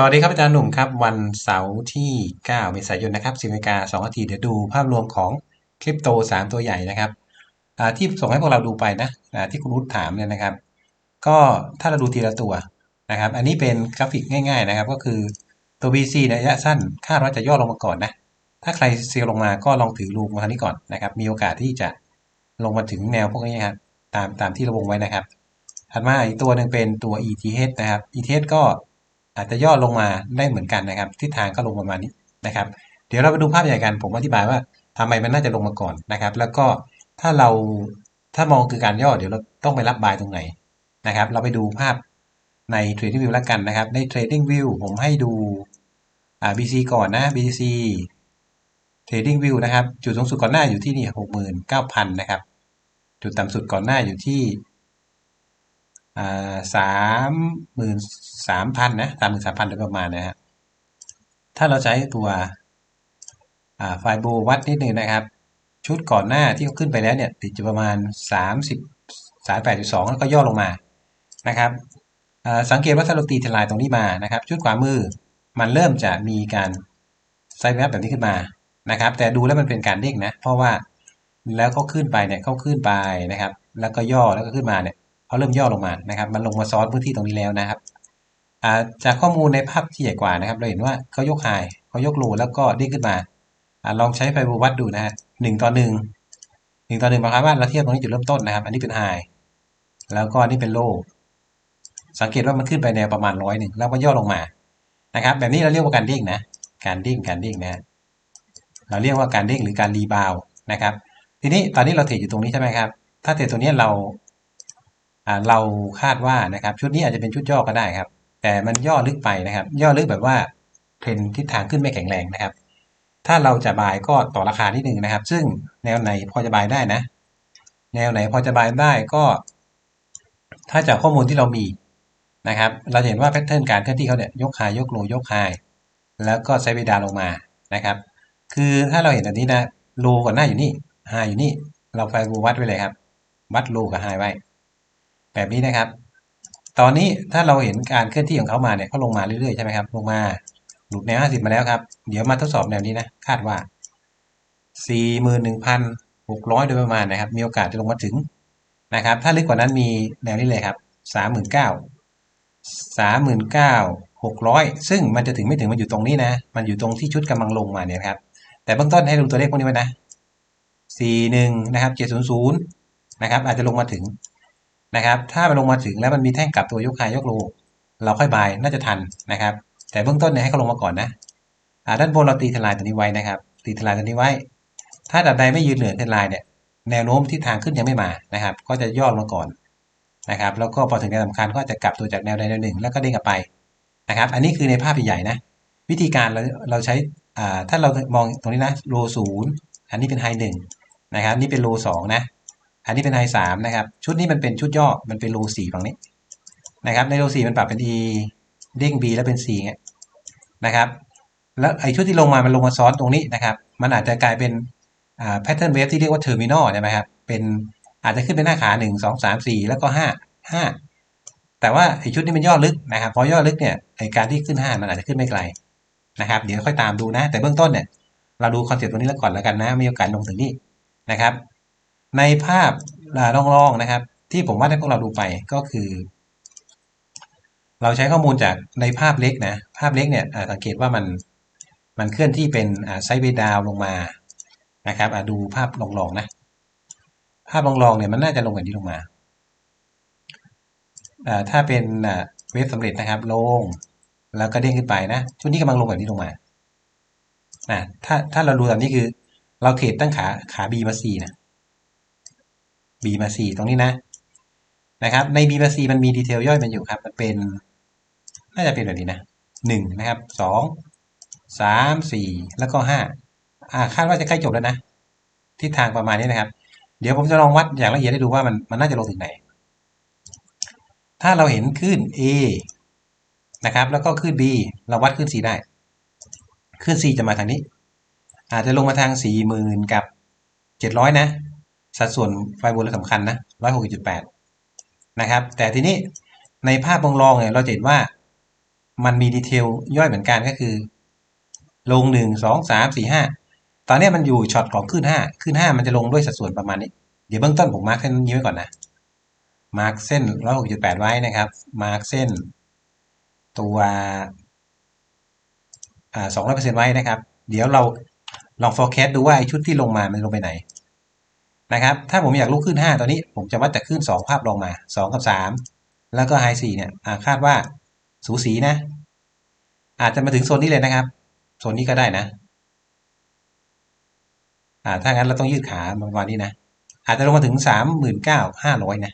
สวัสดีครับอาจารย์หนุ่มครับ วันเสาร์ที่ 9 เมษายนนะครับ10นาฬิกา2นาทีเดี๋ยวดูภาพรวมของคริปโต 3 ตัวใหญ่นะครับที่ส่งให้พวกเราดูไปนะที่คุณรุธถามเนี่ยนะครับ ก็ถ้าเราดูทีละตัวนะครับ อันนี้เป็นกราฟิกง่าย ๆนะครับ ก็คือตัว BC ในระยะสั้นคาดว่าจะย่อลงมาก่อนนะ ถ้าใครเซลลลงมาก็ลองถือลูกมาทางนี้ก่อนนะครับ มีโอกาสที่จะลงมาถึงแนวพวกนี้ครับตามตามที่เราวงไว้นะครับ ถัดมาอีกตัวหนึ่งเป็นตัว ETH นะครับ ETH ก็ อาจจะย่อลงมาได้เหมือนกันนะครับทิศทางก็ลงประมาณนี้นะครับ เดี๋ยวเราไปดูภาพใหญ่กัน ผมอธิบายว่าทำไมมันน่าจะลงมาก่อนนะครับ แล้วก็ถ้าเราถ้ามองคือการย่อเดี๋ยวเราต้องไปรับบายตรงไหนนะครับ เราไปดูภาพใน Trading View แล้วกันนะครับ ใน Trading View ผมให้ดูอ่า BC ก่อนนะ BC Trading View นะครับ จุดสูงสุดก่อนหน้าอยู่ที่นี่หกหมื่นเก้าพันนะครับ จุดต่ำสุดก่อนหน้าอยู่ที่ สามหมื่นสามพันนะสามหมื่นสามพันโดยประมาณนะฮะถ้าเราใช้ตัวไฟโบวัดนิดนึงนะครับ ชุดก่อนหน้าที่เขาขึ้นไปแล้วเนี่ยติดอยู่ประมาณสามสิบสายแปดจุดสองแล้วก็ย่อลงมานะครับสังเกตว่าถ้าเราตีทลายตรงนี้มานะครับ ชุดขวามือมันเริ่มจะมีการไซด์แวบแบบนี้ขึ้นมานะครับ แต่ดูแล้วมันเป็นการเด้งนะ เพราะว่าแล้วเขาขึ้นไปเนี่ยเขาขึ้นไปนะครับ แล้วก็ย่อแล้วก็ขึ้นมาเนี่ย เขาเริ่มย่อลงมานะครับ มันลงมาซ้อนพื้นที่ตรงนี้แล้วนะครับจากข้อมูลในภาพที่ใหญ่กว่านะครับ เราเห็นว่าเขายกไฮเขายกโลแล้วก็เด้งขึ้นมาอลองใช้ไฟบูวัดดูนะฮะหนึ่งต่อหนึ่งหนึ่งต่อหนึ่งหมายความว่าเราเทียบตรงนี้จุดเริ่มต้นนะครับ อันนี้เป็นไฮแล้วก็นนี้เป็นโลสังเกตว่ามันขึ้นไปแนวประมาณร้อยหนึ่งแล้วก็ย่อลงมานะครับ แบบนี้เราเรียกว่าการเด้งนะการเด้งการเด้งนะเราเรียกว่าการเด้งหรือการรีบาวนะครับ ทีนี้ตอนนี้เราเทรดอยู่ตรงนี้ใช่ไหมครับ ถ้าเทรดตัวนี้เรา เราคาดว่านะครับชุดนี้อาจจะเป็นชุดย่อก็ได้ครับ แต่มันย่อลึกไปนะครับ ย่อลึกแบบว่าเทรนทิศทางขึ้นไม่แข็งแรงนะครับ ถ้าเราจะบายก็ต่อราคานิดนึงนะครับ ซึ่งแนวไหนพอจะบายได้นะ แนวไหนพอจะบายได้ก็ ถ้าจากข้อมูลที่เรามีนะครับ เราเห็นว่าแพทเทิร์นการเคลื่อนที่เขาเนี่ยยกไฮยกโลยกไฮแล้วก็ไซเวดาลงมานะครับ คือถ้าเราเห็นแบบนี้นะโลก่อนหน้าอยู่นี่ไฮอยู่นี่ เราไฟบูวัดไว้เลยครับ วัดโลกับไฮไว้ แบบนี้นะครับ ตอนนี้ถ้าเราเห็นการเคลื่อนที่ของเขามาเนี่ยเขาลงมาเรื่อยๆใช่ไหมครับ ลงมาหลุดแนว50 มาแล้วครับ เดี๋ยวมาทดสอบแนวนี้นะ คาดว่า 41,600 โดยประมาณนะครับ มีโอกาสจะลงมาถึงนะครับ ถ้าลึกกว่านั้นมีแนวนี้เลยครับ 39,000 39,600 ซึ่งมันจะถึงไม่ถึงมันอยู่ตรงนี้นะ มันอยู่ตรงที่ชุดกำลังลงมาเนี่ยครับ แต่เบื้องต้นให้ดูตัวเลขพวกนี้ไว้นะ 41 นะครับ 700 นะครับ อาจจะลงมาถึง นะครับ ถ้ามันลงมาถึงแล้วมันมีแท่งกลับตัวยกไฮยกโลเราค่อยบายน่าจะทันนะครับ แต่เบื้องต้นเนี่ยให้เขาลงมาก่อนนะด้านบนเราตีทลายตัวนี้ไว้นะครับ ตีทลายตัวนี้ไว้ ถ้าดับใดไม่ยืนเหนือทลายเนี่ยแนวโน้มที่ทางขึ้นยังไม่มานะครับ ก็จะย่อลงมาก่อนนะครับ แล้วก็พอถึงแนวสำคัญก็จะกลับตัวจากแนวใดแนวหนึ่ง แล้วก็เด้งกลับไปนะครับ อันนี้คือในภาพใหญ่ๆนะ วิธีการเราเราใช้ถ้าเรามองตรงนี้นะโลศูนย์อันนี้เป็นไฮหนึ่งนะครับ นี่เป็นโลสองนะ อันนี้เป็นไฮสามนะครับ ชุดนี้มันเป็นชุดย่อ มันเป็นโลสี่ฝั่งนี้นะครับ ในโลสี่มันปรับเป็น e เด้ง b แล้วเป็น c เงี้ยนะครับ แล้วไอชุดที่ลงมามันลงมาซ้อนตรงนี้นะครับ มันอาจจะกลายเป็นอ่าแพทเทิร์นเวฟที่เรียกว่าเทอร์มินอลใช่ไหมครับ เป็นอาจจะขึ้นเป็นหน้าขาหนึ่งสองสามสี่แล้วก็ห้าห้าแต่ว่าไอชุดนี้มันย่อลึกนะครับ พอย่อลึกเนี่ยไอการที่ขึ้นห้ามันอาจจะขึ้นไม่ไกลนะครับ เดี๋ยวค่อยตามดูนะ แต่เบื้องต้นเนี่ยเราดูคอนเซ็ปต์ตรงนี้แล้วก่อนแล้วกันนะ มีโอกาสลงถึงนี่นะครับ ในภาพล่องๆนะครับ ที่ผมวาดให้พวกเราดูไปก็คือ เราใช้ข้อมูลจากในภาพเล็กนะ ภาพเล็กเนี่ยสังเกตว่ามันมันเคลื่อนที่เป็นไซด์เวดาวลงมานะครับดูภาพลองๆนะ ภาพลองๆเนี่ยมันน่าจะลงแบบนี้ลงมาถ้าเป็นเวฟสำเร็จนะครับลง แล้วก็เด้งขึ้นไปนะชุดนี้กำลังลงแบบนี้ลงมานะถ้าถ้าเราดูแบบนี้คือ เราเทรดตั้งขาขา B มา C นะ b มา c ตรงนี้นะนะครับ ใน b มา c มันมีดีเทลย่อยมันอยู่ครับ มันเป็น น่าจะเป็นแบบนี้นะหนึ่งนะครับสองสามสี่แล้วก็ห้าอ่าคาดว่าจะใกล้จบแล้วนะทิศทางประมาณนี้นะครับ เดี๋ยวผมจะลองวัดอย่างละเอียดให้ดูว่ามันมันน่าจะลงถึงไหน ถ้าเราเห็นขึ้น A นะครับ แล้วก็ขึ้น B เราวัดขึ้น C ได้ ขึ้น C จะมาทางนี้ อาจจะลงมาทางสี่หมื่นกับเจ็ดร้อยนะ สัดส่วนไฟบนสำคัญนะร้อยหกจุดแปดนะครับ แต่ทีนี้ในภาพบองรองเนี่ยเราเห็นว่ามันมีดีเทลย่อยเหมือนกันก็คือ ลงหนึ่งสองสามสี่ห้าตอนนี้มันอยู่ช็อตของขึ้นห้าขึ้นห้ามันจะลงด้วยสัดส่วนประมาณนี้ เดี๋ยวเบื้องต้นผมมาร์กเส้นนี้ไว้ก่อนนะมาร์กเส้นร้อยหกจุดแปดไว้นะครับมาร์กเส้น ตัวอ่าสองร้อยเปอร์เซ็นต์ไว้นะครับ เดี๋ยวเราลอง forecast ดูว่าไอ้ชุดที่ลงมามันลงไปไหน นะครับ ถ้าผมอยากลุกขึ้นห้าตอนนี้ผมจะวัดจากขึ้นสองภาพลงมาสองกับสามแล้วก็ไฮสี่เนี่ยคาดว่าสูสีนะ อาจจะมาถึงโซนนี้เลยนะครับ โซนนี้ก็ได้นะอ่าถ้างั้นเราต้องยืดขาประมาณนี้นะ อาจจะลงมาถึงสามหมื่นเก้าห้าร้อยนะ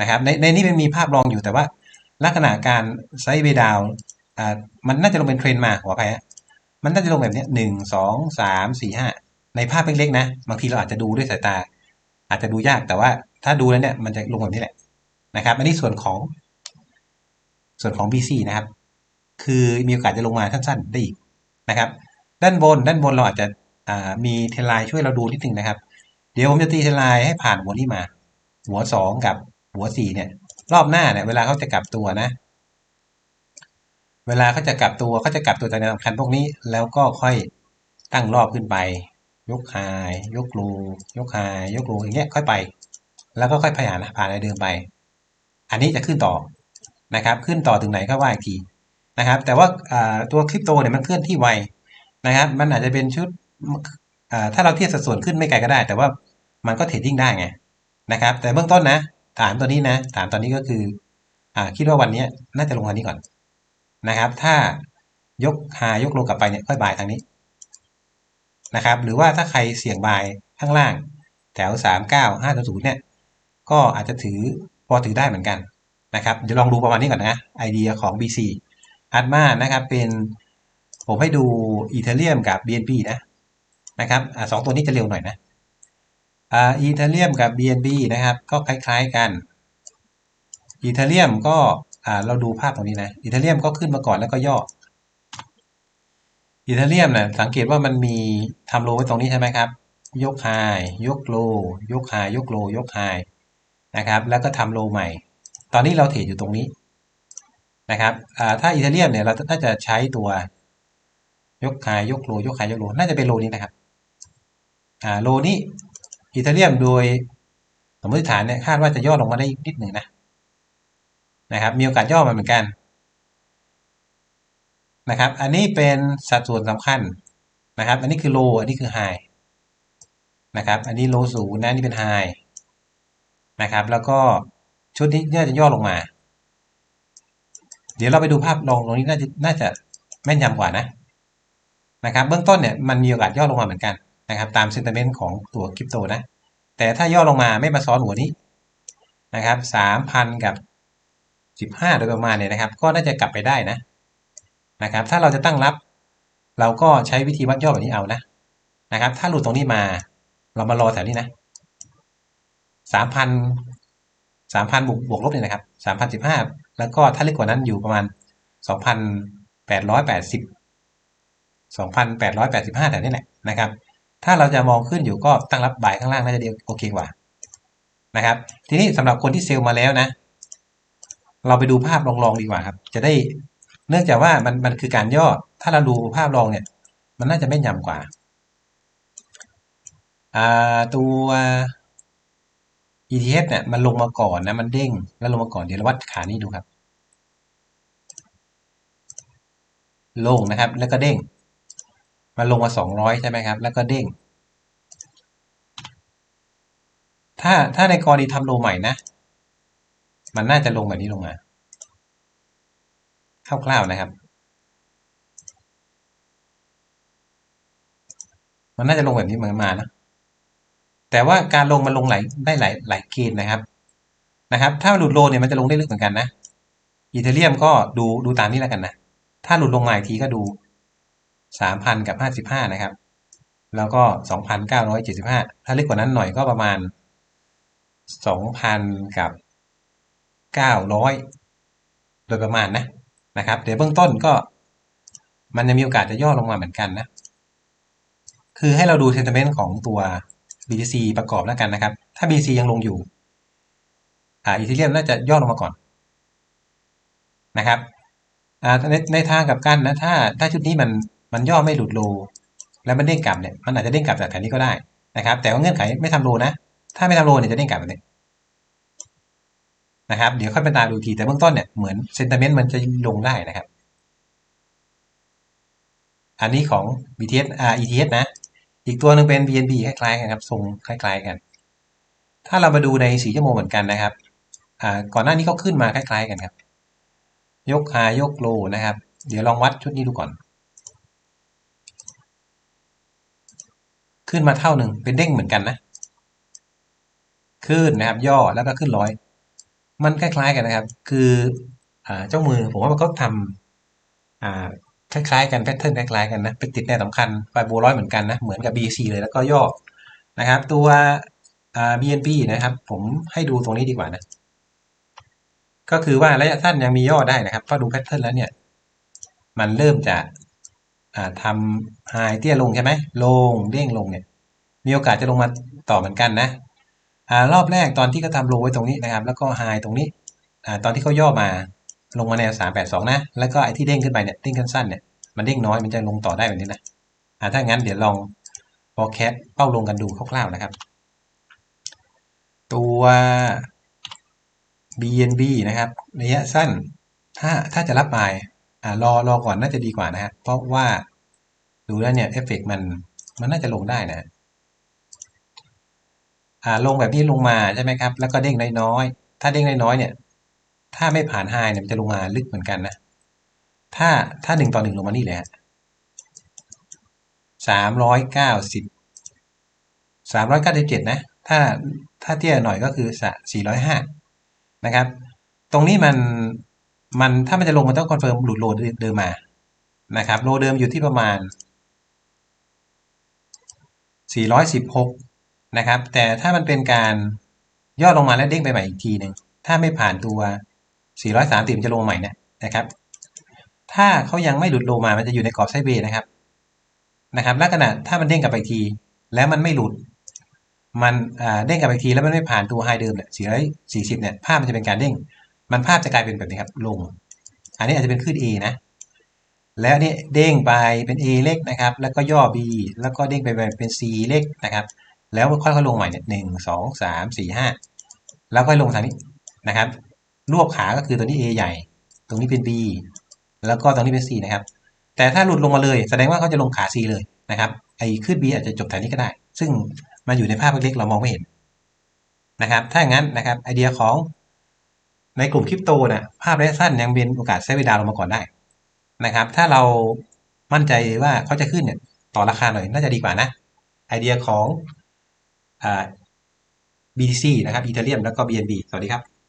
นะครับในในนี้มันมีภาพรองอยู่แต่ว่า ลักษณะการไซด์เวดาวอ่ามันน่าจะลงเป็นเทรนมาหัวไปฮะมันน่าจะลงแบบนี้หนึ่งสองสามสี่ห้า ในภาพเล็กๆนะ บางทีเราอาจจะดูด้วยสายตา อาจจะดูยากแต่ว่าถ้าดูแล้วเนี่ยมันจะลงแบบนี้แหละนะครับ อันนี้ส่วนของ ส่วนของ BC นะครับ คือมีโอกาสจะลงมาสั้นๆ ได้อีกนะครับ ด้านบนด้านบนเราอาจจะมีเทลไลช่วยเราดูนิดนึงนะครับ เดี๋ยวผมจะตีเทลไลให้ผ่านหัวนี้มา หัวสองกับหัวสี่เนี่ย รอบหน้าเนี่ยเวลาเขาจะกลับตัวนะ เวลาเขาจะกลับตัวเขาจะกลับตัวจากแนวสำคัญพวกนี้ แล้วก็ค่อยตั้งรอบขึ้นไป ยกไฮยกโลยกไฮยกโลอย่างเงี้ยค่อยไป แล้วก็ค่อยพยายามผ่านในเดิมไป อันนี้จะขึ้นต่อนะครับ ขึ้นต่อถึงไหนก็ว่าอีกทีนะครับ แต่ว่าตัวคริปโตเนี่ยมันเคลื่อนที่ไวนะครับ มันอาจจะเป็นชุดถ้าเราเทียบสัดส่วนขึ้นไม่ไกลก็ได้ แต่ว่ามันก็เทรดดิ้งได้ไงนะครับ แต่เบื้องต้นนะ ฐานตัวนี้นะ ฐานตอนนี้ก็คืออคิดว่าวันนี้น่าจะลงทางนี้ก่อนนะครับ ถ้ายกหายกโลกลับไปเนี่ยค่อยบายทางนี้ นะครับ หรือว่าถ้าใครเสี่ยงบายข้างล่างแถวสามเก้าห้าศูนย์เนี่ย ก็อาจจะถือพอถือได้เหมือนกันนะครับ เดี๋ยวลองดูประมาณนี้ก่อนนะไอเดียของ BC อัดมานะครับเป็นผมให้ดูอีเทเรียมกับ BNB นะนะครับอสองตัวนี้จะเร็วหน่อยนะอ่าอีเทเรียมกับ BNB นะครับ ก็คล้ายๆกันอีเทเรียมก็อ่าเราดูภาพตรงนี้นะอีเทเรียมก็ขึ้นมาก่อนแล้วก็ย่อ อีเทเรียมนะสังเกตว่ามันมีทำโลไว้ตรงนี้ใช่ไหมครับ ยกไฮยกโล ยกไฮยกโล ยกไฮนะครับ แล้วก็ทำโลใหม่ ตอนนี้เราเทรดอยู่ตรงนี้นะครับถ้าอีเทเรียมเนี่ยเราน่าจะใช้ตัวยกขายยกโลยกขายยกโลน่าจะเป็นโลนี้นะครับอ่าโลนี้อีเทเรียมโดยสมมติฐานเนี่ยคาดว่าจะย่อลงมาได้นิดหนึ่งนะนะครับ มีโอกาสย่อมาเหมือนกัน นะครับ อันนี้เป็นสัดส่วนสำคัญนะครับ อันนี้คือโลอันนี้คือไฮนะครับ อันนี้โลสูงนะนี่เป็นไฮนะครับ แล้วก็ชุดนี้น่าจะย่อลงมา เดี๋ยวเราไปดูภาพลงตรงนี้น่าจะน่าจะแม่นยำกว่านะนะครับ เบื้องต้นเนี่ยมันมีโอกาสย่อลงมาเหมือนกันนะครับ ตามเซนติเมนต์ของตัวคริปโตนะ แต่ถ้าย่อลงมาไม่มาซ้อนหัวนี้นะครับสามพันกับสิบห้าโดยประมาณเนี่ยนะครับ ก็น่าจะกลับไปได้นะ นะครับ ถ้าเราจะตั้งรับ เราก็ใช้วิธีวัดย่อแบบนี้เอานะนะครับ ถ้าหลุดตรงนี้มา เรามารอแถวนี้นะสามพันสามพันบวกบวกลบเนี่ยนะครับสามพันสิบห้าแล้วก็ถ้าเล็กกว่านั้นอยู่ประมาณสองพันแปดร้อยแปดสิบ2,885แปดร้อยแปดสิบห้าแถวนี้แหละนะครับ ถ้าเราจะมองขึ้นอยู่ก็ตั้งรับบ่ายข้างล่างน่าจะดีโอเคกว่านะครับ ทีนี้สำหรับคนที่เซลล์มาแล้วนะ เราไปดูภาพลองๆดีกว่าครับ จะได้ เนื่องจากว่ามันมันคือการย่อ ถ้าเราดูภาพลองเนี่ย มันน่าจะไม่ยำกว่า ตัว ETF เนี่ยมันลงมาก่อนนะมันเด้ง แล้วลงมาก่อนเดี๋ยวเราวัดขานี้ดูครับ ลงนะครับ แล้วก็เด้ง มันลงมาสองร้อยใช่ไหมครับ แล้วก็เด้ง ถ้าถ้าในกรณีทำโลใหม่นะ มันน่าจะลงแบบนี้ลงมา คร่าวๆนะครับมันน่าจะลงแบบนี้เหมือนมานะ แต่ว่าการลงมันลงหลายได้หลายหลายเกณฑ์นะครับ นะครับ ถ้าหลุดโลเนี่ยมันจะลงได้ลึกเหมือนกันนะ อีเทเรียมก็ดูดูตามนี้แล้วกันนะ ถ้าหลุดลงมาอีกทีก็ดูสามพันกับห้าสิบห้านะครับ แล้วก็สองพันเก้าร้อยเจ็ดสิบห้าถ้าเล็กกว่านั้นหน่อยก็ประมาณสองพันกับเก้าร้อยโดยประมาณนะ นะครับ เดี๋ยวเบื้องต้นก็ มันจะมีโอกาสจะย่อลงมาเหมือนกันนะ คือให้เราดูเซนติเมนต์ของตัว BTC ประกอบแล้วกันนะครับ ถ้า BTC ยังลงอยู่ อ่าอีเทเรียมน่าจะย่อลงมาก่อนนะครับอ่าในในทางกับกันนะถ้าถ้าชุดนี้มันมันย่อไม่หลุดโล แล้วมันเด้งกลับเนี่ยมันอาจจะเด้งกลับจากแถวนี้ก็ได้นะครับ แต่ว่าเงื่อนไขไม่ทำโลนะ ถ้าไม่ทำโลเนี่ยจะเด้งกลับแบบนี้ นะครับเดี๋ยวค่อยไปตามดูทีแต่เบื้องต้นเนี่ยเหมือนเซนติเมนต์มันจะลงได้นะครับ อันนี้ของ BTS อ่า ETS นะ อีกตัวหนึ่งเป็น BNB คล้ายๆกันครับทรงคล้าย ๆกัน ถ้าเรามาดูในสีชั่วโมงเหมือนกันนะครับอ่าก่อนหน้านี้ก็ขึ้นมาคล้าย ๆ กันครับ ยก high ยก low นะครับ เดี๋ยวลองวัดชุดนี้ดูก่อน ขึ้นมาเท่าหนึ่งเป็นเด้งเหมือนกันนะขึ้นนะครับย่อแล้วก็ขึ้นร้อย มันคล้ายๆกันนะครับ คืออเจ้ามือผมว่ามันก็ทำอ่าคล้ายๆกันแพทเทิร์นคล้ายๆกันนะเป็นติดแนวสำคัญไฟโบร้อยเหมือนกันนะเหมือนกับ BC เลยแล้วก็ย่อนะครับ ตัวอ่า BNB นะครับ ผมให้ดูตรงนี้ดีกว่านะ ก็คือว่าระยะสั้นยังมีย่อได้นะครับพอดูแพทเทิร์นแล้วเนี่ย มันเริ่มจะอ่าทำไฮเตี้ยลงใช่ไหมลงเด้งลงเนี่ย มีโอกาสจะลงมาต่อเหมือนกันนะ รอบแรกตอนที่เขาทำโลไว้ตรงนี้นะครับ แล้วก็ไฮตรงนี้ตอนที่เขาย่อมาลงมาแนวสามแปดสองนะ แล้วก็ไอ้ที่เด้งขึ้นไปเนี่ยเด้งสั้นๆเนี่ยมันเด้งน้อยมันจะลงต่อได้แบบนี้นะอ่าถ้างั้นเดี๋ยวลอง forecast เป้าลงกันดูคร่าวๆนะครับ ตัว BNB นะครับระยะสั้นถ้าถ้าจะรับไปอ่ารอรอก่อนน่าจะดีกว่านะฮะเพราะว่าดูแล้วเนี่ยเอฟเฟกมันมันน่าจะลงได้นะ ลงแบบนี้ลงมาใช่ไหมครับ แล้วก็เด้งน้อยๆ ถ้าเด้งน้อยๆเนี่ย ถ้าไม่ผ่านไฮเนี่ยมันจะลงมาลึกเหมือนกันนะ ถ้าถ้าหนึ่งต่อหนึ่งลงมานี่เลยฮะสามร้อยเก้าสิบสามร้อยเก้าสิบเจ็ดนะ ถ้าถ้าเตี้ยหน่อยก็คือสี่ร้อยห้านะครับ ตรงนี้มันมันถ้ามันจะลงมันต้องคอนเฟิร์มหลุดโลเดิมมานะครับ โลเดิมอยู่ที่ประมาณ 416 นะครับ แต่ถ้ามันเป็นการย่อลงมาแล้วเด้งไปใหม่อีกทีหนึ่งถ้าไม่ผ่านตัว 430มันจะลงใหม่เนี่ยนะครับ ถ้าเขายังไม่หลุดโลมา มันจะอยู่ในกรอบไซเวย์นะครับ นะครับ ลักษณะถ้ามันเด้งกลับไปอีกที แล้วมันไม่หลุด มันเด้งกลับไปอีกทีแล้วมันไม่ผ่านตัวไฮเดิมเนี่ย440เนี่ย ภาพมันจะเป็นการเด้ง มันภาพจะกลายเป็นแบบนี้ครับ ลง อันนี้อาจจะเป็นขึ้น A นะ แล้วนี่เด้งไปเป็น A เล็กนะครับ แล้วก็ย่อ B แล้วก็เด้งไปเป็น C เล็กนะครับ แล้วค่อยๆลงใหม่เนี่ยหนึ่งสองสามสี่ห้าแล้วค่อยลงทางนี้นะครับ รวบขาก็คือตัวนี้ A ใหญ่ ตรงนี้เป็น B แล้วก็ตรงนี้เป็น C นะครับ แต่ถ้าหลุดลงมาเลยแสดงว่าเขาจะลงขา C เลยนะครับไอ้ขึ้น B อาจจะจบแถวนี้ก็ได้ ซึ่งมันอยู่ในภาพเล็กๆเรามองไม่เห็นนะครับ ถ้าอย่างนั้นนะครับไอเดียของในกลุ่มคริปโตนะภาพระยะสั้นยังเป็นโอกาสเซฟเวดาลงมาก่อนได้นะครับ ถ้าเรามั่นใจว่าเขาจะขึ้นเนี่ยต่อราคาหน่อยน่าจะดีกว่านะไอเดียของ BTC นะครับ Ethereum แล้วก็ BNB สวัสดีครับ